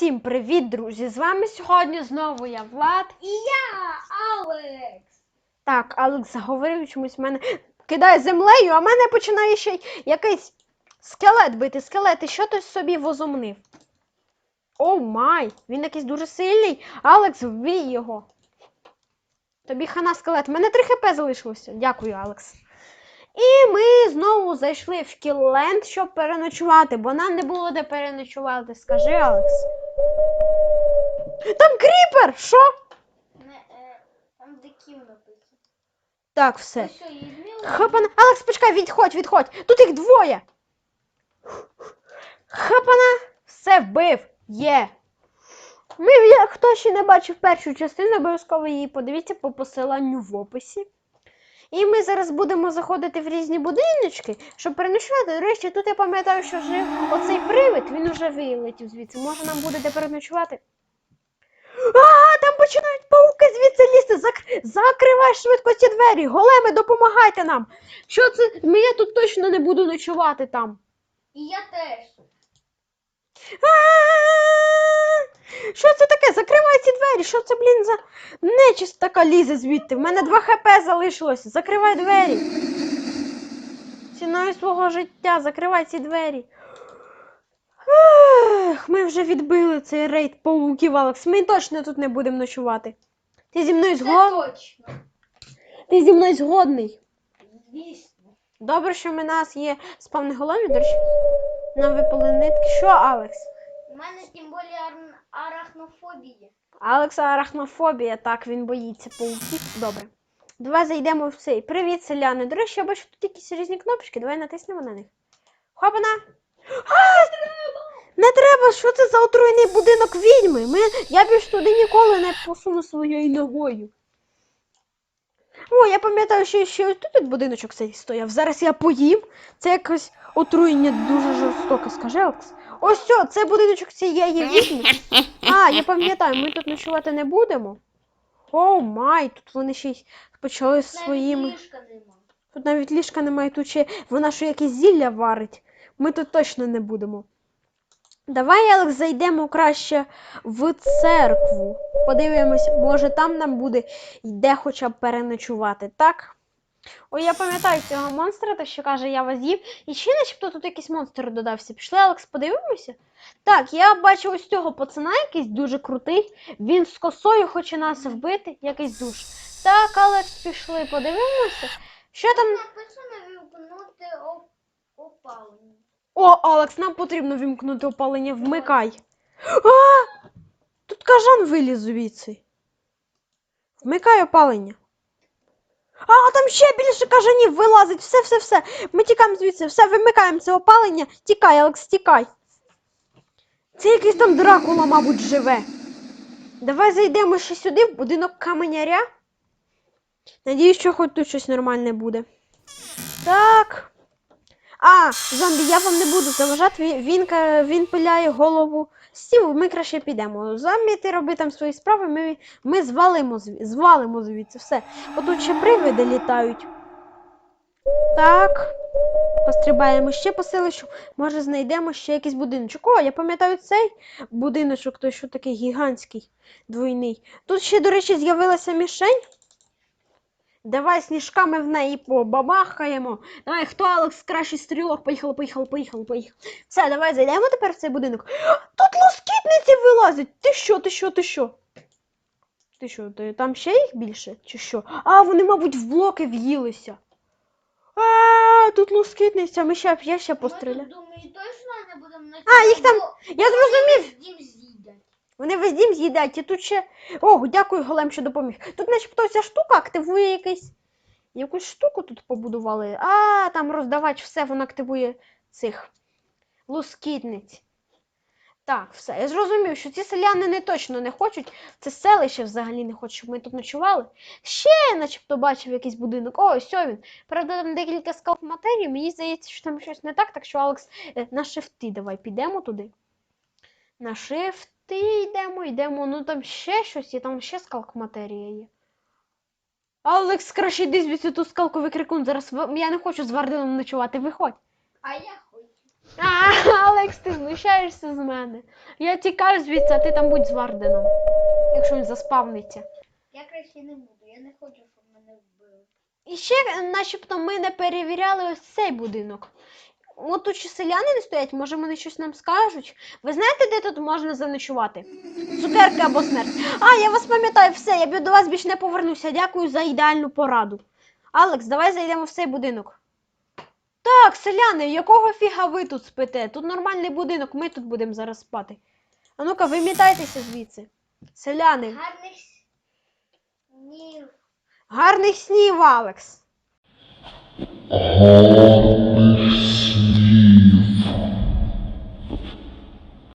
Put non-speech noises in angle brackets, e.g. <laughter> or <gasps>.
Всім привіт, друзі! З вами сьогодні знову я Влад. І я, Алекс. Так, Алекс заговорив чомусь в мене кидає землею, а мене починає ще якийсь скелет бити. Скелет, і що ти собі возомнив? О май! Він якийсь дуже сильний. Алекс, вбій його. Тобі хана скелет. У мене 3 хп залишилося. Дякую, Алекс. І ми знову зайшли в Кілленд, щоб переночувати, бо нам не було де переночувати. Скажи, Алекс. Там кріпер! Що? Не, е, там де написано. Так, все. Зміли? Хапана. Алекс, почекай, відходь, відходь. Тут їх двоє. Хапана. Все вбив. Є. Ми, хто ще не бачив першу частину, обов'язково її подивіться по посиланню в описі. І ми зараз будемо заходити в різні будиночки, щоб переночувати. До речі, тут я пам'ятаю, що жив оцей привид, він уже вилетів звідси. Може нам буде де переночувати? А, там починають пауки звідси лізти. Зак... Закривай швидко ці двері. Големи, допомагайте нам. Що це? Ми- Я тут точно не буду ночувати там. І я теж. А! Що це таке? Закривай ці двері. Що це, блін, за нечисть така лізе звідти? В мене 2 хп залишилося. Закривай двері. Ціною свого життя, закривай ці двері. Ех, ми вже відбили цей рейд пауків, Алекс. Ми точно тут не будемо ночувати. Ти зі мною згодний? Ти зі мною згодний. Звісно. Добре, що в нас є спавни голові, до речі. Нам випали нитки. Що, Алекс? У мене тим більше ар- арахнофобія. Алекса арахнофобія, так, він боїться пауків. Добре. Давай зайдемо в цей. Привіт, селяни. До речі, я бачу тут якісь різні кнопочки. Давай натиснемо на них. Хопана! Не треба! Що це за отруєний будинок відьми? Ми... Я більш туди ніколи не посуну своєю ногою. О, я пам'ятаю, що ще тут будиночок цей стояв. Зараз я поїм. Це якось отруєння дуже жорстоке, скажи, Алекс. Ось що, це будиночок цієї <laughs> відьми. А, я пам'ятаю, ми тут ночувати не будемо. О май, тут вони ще й почали з своїми. Тут навіть ліжка немає, тут ще вона що якесь зілля варить. Ми тут точно не будемо. Давай, Алекс, зайдемо краще в церкву. Подивимось, може там нам буде де хоча б переночувати, так? Ой, я пам'ятаю цього монстра, те, що каже, я вас їв. І ще начебто тут якийсь монстр додався. Пішли, Алекс, подивимося? Так, я бачу ось цього пацана, якийсь дуже крутий. Він з косою хоче нас вбити, якийсь душ. Так, Алекс, пішли, подивимося. Що там? Опалення. О, Алекс, нам потрібно вімкнути опалення. Вмикай. А! Тут кажан виліз звідси. Вмикай опалення. А, там ще більше кажанів вилазить. Все, все, все. Ми тікаємо звідси. Все, вимикаємо це опалення. Тікай, Алекс, тікай. Це якийсь там Дракула, мабуть, живе. Давай зайдемо ще сюди, в будинок каменяря. Надіюсь, що хоч тут щось нормальне буде. Так. А, зомбі, я вам не буду заважати. Він, він, він пиляє голову стів, ми краще підемо. Зомбі, ти роби там свої справи, ми, ми звалимо, звалимо звідси все. Отут ще привиди літають. Так. Пострибаємо ще по селищу. Може знайдемо ще якийсь будиночок. О, я пам'ятаю цей будиночок, той що такий гігантський, двойний. Тут ще, до речі, з'явилася мішень. Давай сніжками в неї побабахаємо. Давай, хто Алекс кращий стрілок? Поїхали, поїхали, поїхали, поїхали. Все, давай зайдемо тепер в цей будинок. <gasps> Тут лоскітниці вилазять. Ти що, ти що, ти що? Ти що, ти, там ще їх більше? Чи що? А, вони, мабуть, в блоки в'їлися. А, тут лоскітниця, ми ще, я ще постріляю. А, їх там- Я зрозумів. Вони весь дім з'їдають, і тут ще. О, дякую, голем, що допоміг. Тут начебто ця штука активує якийсь. Якусь штуку тут побудували. А, там роздавач, все, воно активує цих лускітниць. Так, все. Я зрозумів, що ці селяни не точно не хочуть. Це селище взагалі не хоче, щоб ми тут ночували. Ще я начебто бачив якийсь будинок. О, ось він. Правда, там декілька скал матерії. Мені здається, що там щось не так, так що, Алекс, е, на шифти давай підемо туди. На шифти йдемо, йдемо. Ну там ще щось є, там ще скалк матерія є. Алекс, краще йди звідси ту скалку викрикун. Зараз я не хочу з Вардином ночувати. Виходь. А я хочу. А, Алекс, ти знущаєшся з мене. Я тікаю звідси, а ти там будь з Варденом. Якщо він заспавниться. Я краще не буду, я не хочу, щоб мене вбили. І ще, начебто, ми не перевіряли ось цей будинок. От тут ще селяни не стоять, може вони щось нам скажуть. Ви знаєте, де тут можна заночувати? Цукерки або смерть. А, я вас пам'ятаю, все, я до вас більше не повернуся. Дякую за ідеальну пораду. Алекс, давай зайдемо в цей будинок. Так, селяни, якого фіга ви тут спите? Тут нормальний будинок, ми тут будемо зараз спати. А ну-ка, вимітайтеся звідси. Селяни, Гарних снів. гарних снів, Алекс. Гарних